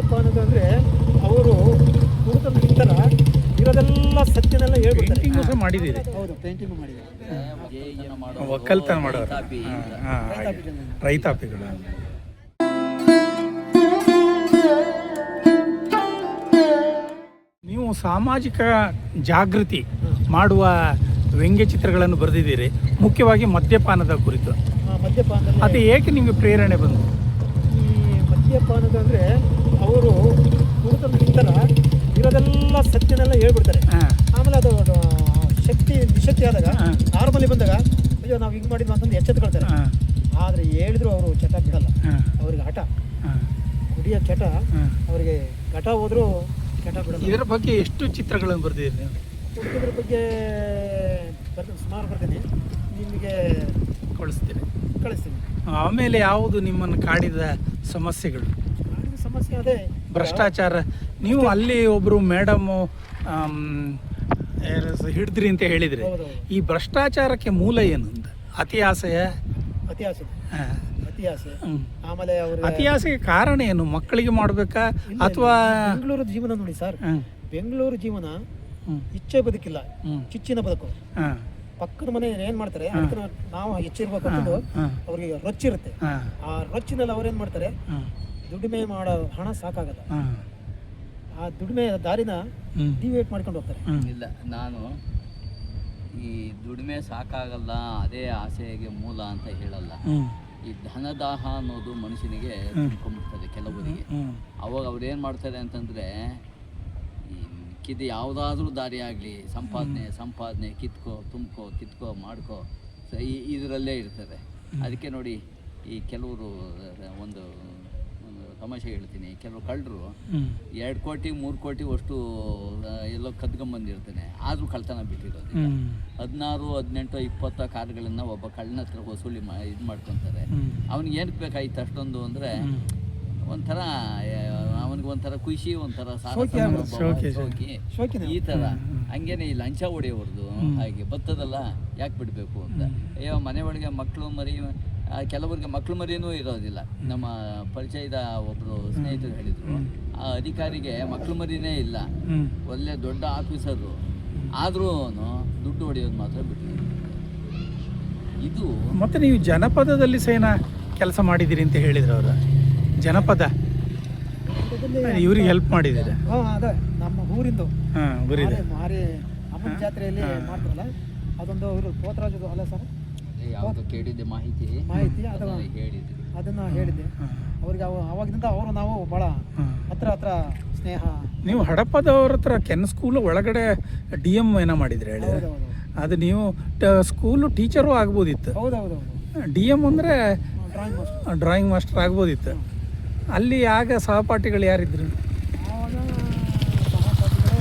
ಮದ್ಯಪಾನದ ಅಂದರೆ ಅವರು ಕುಡಿದ ನಂತರ ಇರೋದೆಲ್ಲ ಸತ್ಯನೆಲ್ಲ ಹೇಳ್ಬಿಡ್ತಾರೆ. ಮಾಡಿದ್ದೀರಿ. ಹೌದು ಪೇಂಟಿಂಗ್ ಮಾಡಿದ್ದಾರೆ ಒಕ್ಕಲ್ತನ ಮಾಡೋರು. ಹಾಂ ರೈತಾಪಿಗಳು. ನೀವು ಸಾಮಾಜಿಕ ಜಾಗೃತಿ ಮಾಡುವ ವ್ಯಂಗ್ಯ ಚಿತ್ರಗಳನ್ನು ಬರೆದಿದ್ದೀರಿ. ಮುಖ್ಯವಾಗಿ ಮದ್ಯಪಾನದ ಕುರಿತು. ಮದ್ಯಪಾನ ಅದು ಏಕೆ ನಿಮಗೆ ಪ್ರೇರಣೆ ಬಂತು? ಈ ಮದ್ಯಪಾನದ ಅಂದರೆ ಅವರು ಕುಡಿದ ನಂತರ ಇರೋದೆಲ್ಲ ಸತ್ಯನೆಲ್ಲ ಹೇಳ್ಬಿಡ್ತಾರೆ. ಆಮೇಲೆ ಅದು ಶಕ್ತಿ ನಿಶಕ್ತಿ ಆದಾಗ. ನಾರ್ಮಲಿ ಬಂದಾಗ ಅಯ್ಯೋ ನಾವು ಹಿಂಗೆ ಮಾಡಿದ್ವಿ ಅಂತಂದು ಎಚ್ಚೆತ್ಕೊಳ್ತಾರೆ. ಆದರೆ ಹೇಳಿದ್ರು ಅವರು ಚಟ ಬಿಡಲ್ಲ. ಅವ್ರಿಗೆ ಹಠ. ಹಾಂ. ಕುಡಿಯೋ ಚಟ ಅವರಿಗೆ ಘಟ ಹೋದರೂ ಚಟ ಬಿಡಲ್ಲ. ಇದರ ಬಗ್ಗೆ ಎಷ್ಟು ಚಿತ್ರಗಳನ್ನು ಬರೆದಿದ್ದೀರಿ ನೀವು? ಕುಡಿಯೋದ್ರ ಬಗ್ಗೆ ಬರ್ತೀನಿ ಸುಮಾರು ಬರ್ತೀನಿ ನಿಮಗೆ ಕಳಿಸ್ತೀನಿ. ಕಳಿಸ್ತೀನಿ. ಆಮೇಲೆ ಯಾವುದು ನಿಮ್ಮನ್ನು ಕಾಡಿದ ಸಮಸ್ಯೆಗಳು? ಸಮಸ್ಯೆ ಅದೇ. ಭ್ರಷ್ಟಾಚಾರ. ನೀವು ಅಲ್ಲಿ ಒಬ್ಬರು ಮೇಡಮ್ ಹಿಡಿದ್ರಿ ಅಂತ ಹೇಳಿದ್ರಿ ಈ ಭ್ರಷ್ಟಾಚಾರಕ್ಕೆ ಮೂಲ ಏನು ಅಂತ? ಆಸೆಯ? ಅತಿ ಆಸೆ. ಆಮೇಲೆ ಅವರು ಕಾರಣ ಏನು? ಮಕ್ಕಳಿಗೆ ಮಾಡಬೇಕಾ? ಅಥವಾ ಬೆಂಗಳೂರು ಜೀವನ ನೋಡಿ ಸರ್. ಬೆಂಗಳೂರು ಜೀವನ. ಇಚ್ಛೆ ಬದುಕಿಲ್ಲ. ಚುಚ್ಚಿನ ಬದುಕು. ಪಕ್ಕದ ಮನೆ ಏನ್ ಮಾಡ್ತಾರೆ? ನಾವು- ಹೆಚ್ಚಿರ್ಬೇಕು ಅನ್ನೋದು. ಅವ್ರಿಗೆ ರೊಚ್ಚಿರುತ್ತೆ. ಆ ರೊಚ್ಚಿನಲ್ಲಿ ಅವ್ರೇನ್ ಮಾಡ್ತಾರೆ. ದುಡಿಮೆ ಮಾಡೋ ಹಣ ಸಾಕಾಗಲ್ಲ. ಹಾ. ಆ ದುಡಿಮೆ ದಾರಿನ ಹ್ಮ್. ಡಿವೇಟ್ ಮಾಡ್ಕೊಂಡು ಹೋಗ್ತಾರೆ. ಇಲ್ಲ ನಾನು ಈ ದುಡಿಮೆ ಸಾಕಾಗಲ್ಲ ಅದೇ ಆಸೆಗೆ ಮೂಲ ಅಂತ ಹೇಳಲ್ಲ. ಹ್ಮ್. ಈ ಧನದಾಹ ಅನ್ನೋದು ಮನುಷ್ಯನಿಗೆ ತುಂಬಿಕೊಂಡ್ಬಿಡ್ತದೆ ಕೆಲವರಿಗೆ. ಹ್ಮ್. ಅವಾಗ ಅವ್ರು ಏನು ಮಾಡ್ತಾರೆ ಅಂತಂದರೆ ಈ ಕಿದ್ದು ಯಾವುದಾದ್ರೂ ದಾರಿ ಆಗಲಿ ಸಂಪಾದನೆ ಸಂಪಾದನೆ ಕಿತ್ಕೋ ತುಂಬ್ಕೋ ಕಿತ್ಕೋ ಮಾಡ್ಕೋ ಸ- ಈ ಇದರಲ್ಲೇ ಇರ್ತದೆ. ಅದಕ್ಕೆ ನೋಡಿ ಈ ಕೆಲವರು ಒಂದು ತಮಾಷೆ ಹೇಳ್ತೀನಿ. ಕೆಲವು ಕಳ್ಳರು. ಎರಡು ಕೋಟಿ ಮೂರು ಕೋಟಿ ಅಷ್ಟು ಎಲ್ಲೋ ಕದ್ಕೊಂಬಂದಿರ್ತಾನೆ ಆದರೂ ಕಳ್ತನ ಬಿಟ್ಟಿರೋದು. ಹದಿನಾರು ಹದಿನೆಂಟು ಇಪ್ಪತ್ತ ಕಾರ್ಗಳನ್ನ ಒಬ್ಬ ಕಳ್ಳನ ಹತ್ರ ವಸೂಲಿ ಮಾ ಇದು ಮಾಡ್ಕೊತಾರೆ. ಅವ್ನಿಗೆ ಏನಕ್ಕೆ ಬೇಕಾಯ್ತು ಅಷ್ಟೊಂದು ಅಂದರೆ. ಒಂಥರ ಅವನಿಗೆ ಒಂಥರ ಖುಷಿ ಒಂಥರ ಈ ಥರ. ಹಂಗೇನೆ ಈ ಲಂಚ ಹೊಡೆಯೋರ್ದು. ಹಾಗೆ ಬತ್ತದಲ್ಲ ಯಾಕೆ ಬಿಡಬೇಕು ಅಂತ. ಅಯ್ಯೋ ಮನೆ ಒಳಗೆ ಮಕ್ಕಳು ಮರಿ ಕೆಲವರಿಗೆ ಮಕ್ಕಳು ಮರಿನೂ ಇರೋದಿಲ್ಲ. ನಮ್ಮ ಪರಿಚಯದ ಒಬ್ಬರು ಸ್ನೇಹಿತರು ಹೇಳಿದರು. ಆ ಅಧಿಕಾರಿಗೆ ಮಕ್ಕಳು ಮರಿನೇ ಇಲ್ಲ. ಒಳ್ಳೆ ದೊಡ್ಡ ಆಫೀಸರು. ಆದ್ರೂ ದುಡ್ಡು ಹೊಡೆಯೋದು ಮಾತ್ರ ಬಿಟ್ಟು ಇದು ಮತ್ತೆ ನೀವು ಜನಪದದಲ್ಲಿ ಸೇನ ಕೆಲಸ ಮಾಡಿದ್ದೀರಿ ಅಂತ ಹೇಳಿದ್ರು ಅವರು. ಜನಪದ. ಇವ್ರಿಗೆ ಹೆಲ್ಪ್ ಮಾಡಿದ್ದೀರಾ? ಹಾ ಅದೇ ನಮ್ಮ ಊರಿಂದು. ಹಾಂ ಊರಿಂದ. ಮಾರಿ- ಮಾರಿ ಅಮ್ಮನ ಜಾತ್ರೆಯಲ್ಲಿ ಮಾಡ್ತಾರಲ್ಲ ಅದೊಂದು ಇವರು ಪೋತರಾಜದು ಅಲ್ಲ ಸರ್? ಯಾವುದು ಕೇಳಿದ್ದೆ ಮಾಹಿತಿ. ಮಾಹಿತಿ ಅದು ಅದನ್ನ ಅದನ್ನು ಅದನ್ನ ಹೇಳಿದ್ದೆ ಅವ್ರಿಗೆ ಅವ ಅವಾಗಿಂದ ಅವರು ನಾವು ಭಾಳ ಹತ್ರ ಹತ್ರ ಸ್ನೇಹ. ನೀವು ಹಡಪದವ್ರ ಹತ್ರ ಕೆನ್ ಸ್ಕೂಲ್ ಒಳಗಡೆ ಡಿ ಎಂ ಏನ ಮಾಡಿದ್ರಿ ಹೇಳಿ? ಅದು ನೀವು ಸ್ಕೂಲ್ ಸ್ಕೂಲು ಟೀಚರು ಆಗ್ಬೋದಿತ್ತು. ಹೌದೌದು ಡಿ ಎಂ ಅಂದರೆ ಡ್ರಾಯಿಂಗ್ ಮಾಸ್ಟರ್ ಡ್ರಾಯಿಂಗ್ ಮಾಸ್ಟರ್ ಆಗ್ಬೋದಿತ್ತು. ಅಲ್ಲಿ ಆಗ ಸಹಪಾಠಿಗಳು ಯಾರಿದ್ರು? ಆವಾಗ ಸಹಪಾಠಿಗಳು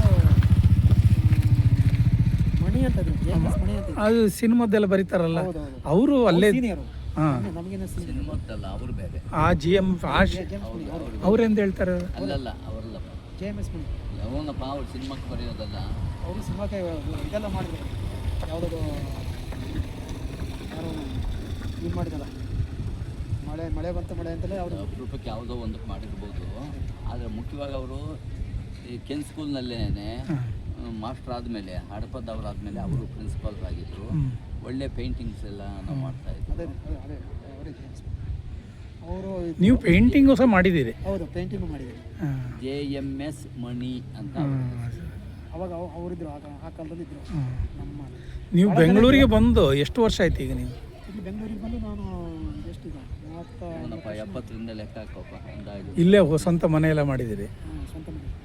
ಮ್, ಮಣಿ ಅಂತ ಇದ್ರು ಜೆ ಎಸ್ ಮಣಿ ಅಂತ ಇದ್ರು. ಅದು ಸಿನಿಮಾದೆಲ್ಲ ಬರೀತಾರಲ್ಲ ಅವರು ಅಲ್ಲೇ ಸೀನಿಯರು ಹಾಂ. ನಮಗೇನು ಸೀನಿಯರ್ ಸಿನಿಮಾದ್ದಲ್ಲ ಅವರು ಬೇರೆ. ಆ ಜಿ ಎಂ ಆ ಶ್- ಜೇಮ್ಸ್ ಮಣಿ ಅವರು ಅವ್ರೆಂದು ಹೇಳ್ತಾರೆ? ಅಲ್ಲಲ್ಲ ಅವರಲ್ಲ ಜೆ ಎಂ ಎಸ್ ಮಣಿ ಅವನಪ್ಪ ಅವ್ರು ಸಿನಿಮಾಕ್ಕೆ ಬರೆಯೋದಲ್ಲ. ಅವರು ಸಿನಿಮಾಕ್ಕೆ ಇದೆಲ್ಲ ಮಾಡಿದ್ರು. ಯಾವುದದು ಯಾರೋ ಇದು ಮಾಡಿದಲ್ಲ. ಮಳೆ ಮಳೆ ಬಂತು ಮಳೆ ಅಂತಲೇ ಅವರು ಅಪರೂಪಕ್ಕೆ ಯಾವುದೋ ಒಂದು ಮಾಡಿರ್ಬೋದು. ಆದರೆ ಮುಖ್ಯವಾಗಿ ಅವರು ಈ ಕೆನ್ ಸ್ಕೂಲ್ನಲ್ಲೇ ಮಾಸ್ಟರ್ ಆದಮೇಲೆ ಹಡಪದವ್ರು ಆದಮೇಲೆ ಅವರು ಪ್ರಿನ್ಸಿಪಾಲ್ ಆಗಿದ್ರು. ಒಳ್ಳೆ ಪೇಂಟಿಂಗ್ಸ್ ಎಲ್ಲ ನಾವು ಮಾಡ್ತಾ ಇದ್ವಿ. ಅದೇ ಅದೇ ಅದೇ ಅವರೇ ನೀವು ಪೇಂಟಿಂಗು ಸಹ ಮಾಡಿದ್ದೀರಿ? ಹೌದು ಪೇಂಟಿಂಗ್ ಮಾಡಿದ್ದೀರಿ. ಜೆ ಎಂ ಎಸ್ ಮಣಿ ಅಂತ ಅವಾಗ ಅವ- ಅವರಿದ್ರು ಆ ಕಾಲದಲ್ಲಿ ಇದ್ರು. ನಮ್ಮ ನೀವು ಬೆಂಗಳೂರಿಗೆ ಬಂದು ಎಷ್ಟು ವರ್ಷ ಆಯ್ತು ಈಗ ನೀವು? ಇಲ್ಲಿ ಬೆಂಗಳೂರಿಗೆ ಬಂದು ನಾನು ಎಷ್ಟು ಎಪ್ಪತ್ತರಿಂದ ಲೆಕ್ಕ ಹಾಕೋಪ್ಪ ಇಲ್ಲೇ ಹೊ- ಸ್ವಂತ ಮನೆಯೆಲ್ಲ ಮಾಡಿದ್ದೀರಿ? ಸ್ವಂತ ಮನೆ.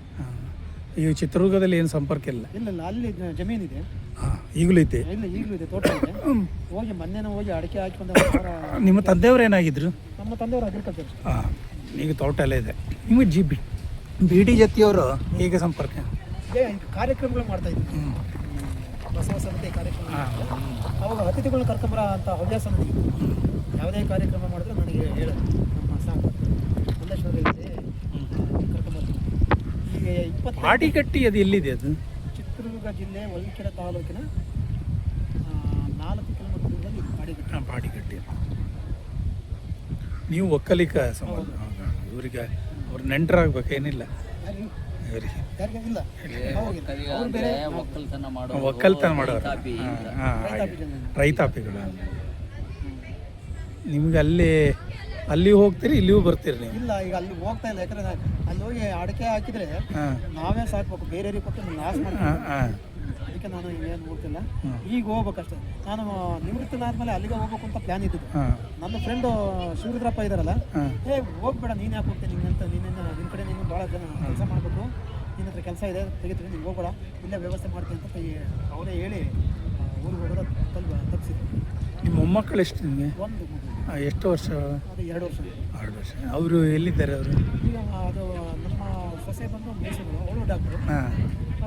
ಈ ಚಿತ್ರದುರ್ಗದಲ್ಲಿ ಏನು ಸಂಪರ್ಕ ಇಲ್ಲ. ಇಲ್ಲ ಇಲ್ಲ ಅಲ್ಲಿ ಜಮೀನಿದೆ. ಹಾಂ ಈಗಲೂ ಐತೆ. ಇಲ್ಲ ಈಗಲೂ ಇದೆ ತೋಟ ಇದೆ. ಹೋಗಿ ಮೊನ್ನೆ ಹೋಗಿ ಅಡಿಕೆ ಹಾಕೊಂಡು ನಿಮ್ಮ ತಂದೆಯವ್ರು ಏನಾಗಿದ್ರು? ನಮ್ಮ ತಂದೆಯವರು ಅಗ್ರಿಕಲ್ಚರ್ ಹಾಂ ಈಗ ತೋಟ ಎಲ್ಲ ಇದೆ. ನಿಮಗೆ ಜಿ ಬಿ ಬಿ ಡಿ ಜತಿಯವರು ಹೇಗೆ ಸಂಪರ್ಕ? ಇದೇ ಕಾರ್ಯಕ್ರಮಗಳು ಮಾಡ್ತಾ ಇದ್ದೀವಿ ಬಸವ ಸಮಿತಿ ಕಾರ್ಯಕ್ರಮ ಅವಾಗ ಅತಿಥಿಗಳನ್ನ ಕರ್ಕೊಂಬರ ಅಂತ ಹವ್ಯಾಸ ನನಗೆ ಯಾವುದೇ ಕಾರ್ಯಕ್ರಮ ಮಾಡಿದ್ರೆ ನನಗೆ ಹೇಳೋದು ನಮ್ಮ ಸಾಕು. ಪಾಡಿಗಟ್ಟಿ ಅದು ಎಲ್ಲಿದೆ ಅದು? ಚಿತ್ರದುರ್ಗ ಜಿಲ್ಲೆ ಹೊಳಲ್ಕೆರೆ ತಾಲೂಕಿನ ನಾಲ್ಕು ಕಿಲೋಮೀಟರ್ ದೂರದಲ್ಲಿ ನೀವು ಒಕ್ಕಲಿಕ ಸಮಾಜ. ಇವರಿಗೆ ಅವ್ರ ನೆಂಟರಾಗ್ಬೇಕೇನಿಲ್ಲ ಒಕ್ಕಲ್ತನ ಮಾಡೋರು. ರೈತಾಪಿಗಳು. ನಿಮ್ಗೆ ಅಲ್ಲಿ ಅಲ್ಲಿ ಹೋಗ್ತೀರಿ ಇಲ್ಲಿಗೂ ಬರ್ತೀರಿ ನೀವು? ಇಲ್ಲ ಈಗ ಅಲ್ಲಿ ಹೋಗ್ತಾ ಇಲ್ಲ. ಯಾಕಂದ್ರೆ ನಾ- ಅಲ್ಲಿ ಹೋಗಿ ಅಡಕೆ ಹಾಕಿದ್ರೆ ನಾವೇ ಸಾಕ್ಬೇಕು. ಬೇರೆಯವ್ರಿಗೆ ಕೊಟ್ಟು ಹಾಂ ಮಾಡ್ತೀವಿ ಅದಕ್ಕೆ ನಾನು ಏನು ಹೋಗ್ತಿಲ್ಲ. ಈಗ ಹೋಗ್ಬೇಕಷ್ಟೇ. ನಾನು ನಿವೃತ್ತನಾದ್ಮೇಲೆ ಅಲ್ಲಿಗೆ ಹೋಗ್ಬೇಕು ಅಂತ ಪ್ಲಾನ್ ಇದ್ದಿದ್ದು. ನನ್ನ ಫ್ರೆಂಡು ಶಿವರುದ್ರಪ್ಪ ಇದಾರಲ್ಲ. ಹಾಂ. ಏ ಹೋಗ್ಬೇಡ ನೀನು ಯಾಕೆ ಹೋಗ್ತೀನಿ ನಿನ್ನಂತ ನಿನ್ನ ನಿನ್ನ ಕಡೆ ನೀನು ಭಾಳ ಜನ ಕೆಲಸ ಮಾಡಬೇಕು. ನಿನ್ನ ಹತ್ರ ಕೆಲಸ ಇದೆ ತೆಗಿತೀನಿ ನೀನು ಹೋಗ್ಬೇಡ. ಇಲ್ಲೇ ವ್ಯವಸ್ಥೆ ಮಾಡ್ತೀನಿ ಅಂತ ಕೈ ಅವರೇ ಹೇಳಿ ಊರಿಗೆ ಹೋಗೋದು ತಲ್ಪ ತಪ್ಪಿಸಿದ್ರು. ನಿಮ್ಮ ಮೊಮ್ಮಕ್ಕಳು ಎಷ್ಟು ನಿಮಗೆ? ಒಂದು ಮಗು. ಎಷ್ಟು ವರ್ಷ? ಅದು ಎರಡು ವರ್ಷ. ಎರಡು ವರ್ಷ. ಅವರು ಎಲ್ಲಿದ್ದಾರೆ ಅವರು? ಈಗ ಅದು ನಮ್ಮ ಸೊಸೆ ಬಂದು ಮೈಸೂರು ಅವಳು ಡಾಕ್ಟ್ರು. ಹಾಂ.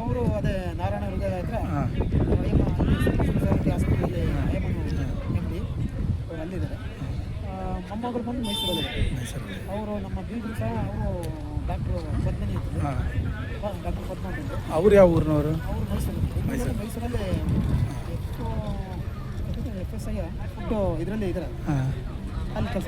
ಅವರು ಅದೇ ನಾರಾಯಣ ಹೃದಯ ಹತ್ರ ಹಾಂ. ಸ್ಪೆಷಾಲಿಟಿ ಎಂ ಡಿ ಅಲ್ಲಿದ್ದಾರೆ. ಮೊಮ್ಮಗಳು ಬಂದು ಮೈಸೂರಲ್ಲಿ ಮೈಸೂರಲ್ಲಿ. ಅವರು ನಮ್ಮ ಬೀಗರು ಸಹ ಅವರು ಡಾಕ್ಟ್ರು ಪದ್ಮಿನಿ ಇದ್ದರು ಹಾಂ. ಡಾಕ್ಟರ್ ಪದ್ಮನಿ ಅವರು ಯಾವ ಊರಿನವರು? ಅವರು ಮೈಸೂರು. ಮೈಸೂರಲ್ಲಿ ಇದರ ಇದರಲ್ಲಿ ಇದರ ಅಲ್ಲಿ ಕೆಲಸ.